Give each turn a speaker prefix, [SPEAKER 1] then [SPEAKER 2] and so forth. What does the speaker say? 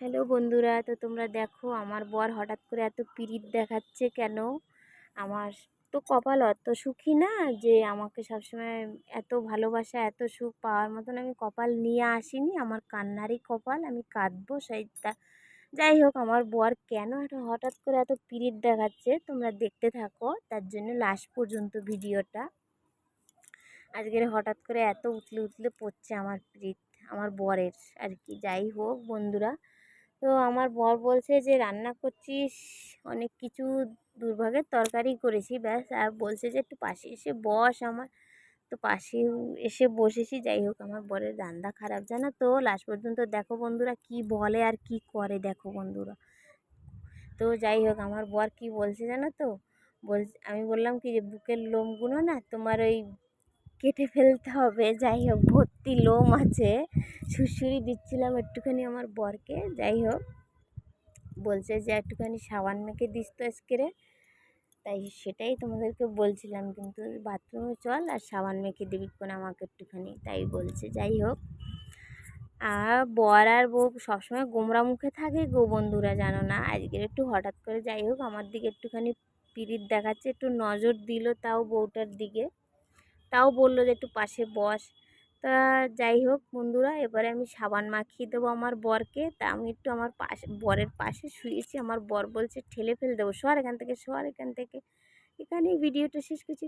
[SPEAKER 1] Hello বন্ধুরা, তো তোমরা দেখো আমার বর হঠাৎ করে এত পিরিত দেখাচ্ছে কেন? আমার তো কপাল অত সুখী না যে আমাকে সবসময় এত ভালোবাসা, এত সুখ পাওয়ার মতন আমি কপাল নিয়ে আসিনি। আমার কান্নারই কপাল, আমি কাঁদবো সেই যাই হোক, আমার বর কেন হঠাৎ করে এত পিরিত দেখাচ্ছে তোমরা দেখতে থাকো, তার জন্য লাস্ট পর্যন্ত ভিডিওটা। আজকের হঠাৎ করে এত উতলে উতলে পড়ছে আমার পিরিত আমার বরের আর কি। যাই হোক বন্ধুরা তো আমার বর বলছে যে, রান্না করছিস, অনেক কিছু দুর্ভাগের তরকারি করেছি, ব্যাস। আর বলছে যে, একটু পাশে এসে বস আমার। তো পাশে এসে বসেছি, যাই হোক, আমার বরের রান্না খারাপ জানো তো। লাস্ট পর্যন্ত দেখো বন্ধুরা কি বলে আর কি করে, দেখো বন্ধুরা। তো যাই হোক, আমার বর কি বলছে জানো তো? বল, আমি বললাম কি যে, বুকের লোমগুলো না তোমার ওই কেটে ফেলতে হবে। যাই হোক, ভর্তি লোম আছে। সুড়সুড়ি দিচ্ছিলাম একটুখানি আমার বরকে। যাই হোক, বলছে যে একটুখানি সাবান মেখে দিস তো আজকেরে তাই সেটাই তোমাদেরকে বলছিলাম, কিন্তু বাথরুমে চল আর সাবান মেখে দিবি কোন আমাকে একটুখানি। তাই বলছে, যাই হোক। আর বর আর বউ সবসময় গোমরা মুখে থাকে গো বন্ধুরা, জানো না? আজকের একটু হঠাৎ করে যাই হোক, আমার দিকে একটুখানি পিরিত দেখাচ্ছে, একটু নজর দিল তাও বউটার দিকে। তাও বলল যে, একটু পাশে বস। তা যাই হোক বন্ধুরা, এবারে আমি সাবান মাখিয়ে দেবো আমার বরকে। তা আমি একটু আমার পাশে, বরের পাশে শুয়েছি। আমার বর বলছে, ঠেলে ফেলে দেবো, সর এখান থেকে, সর এখান থেকে। এখানেই ভিডিওটা শেষ করছি।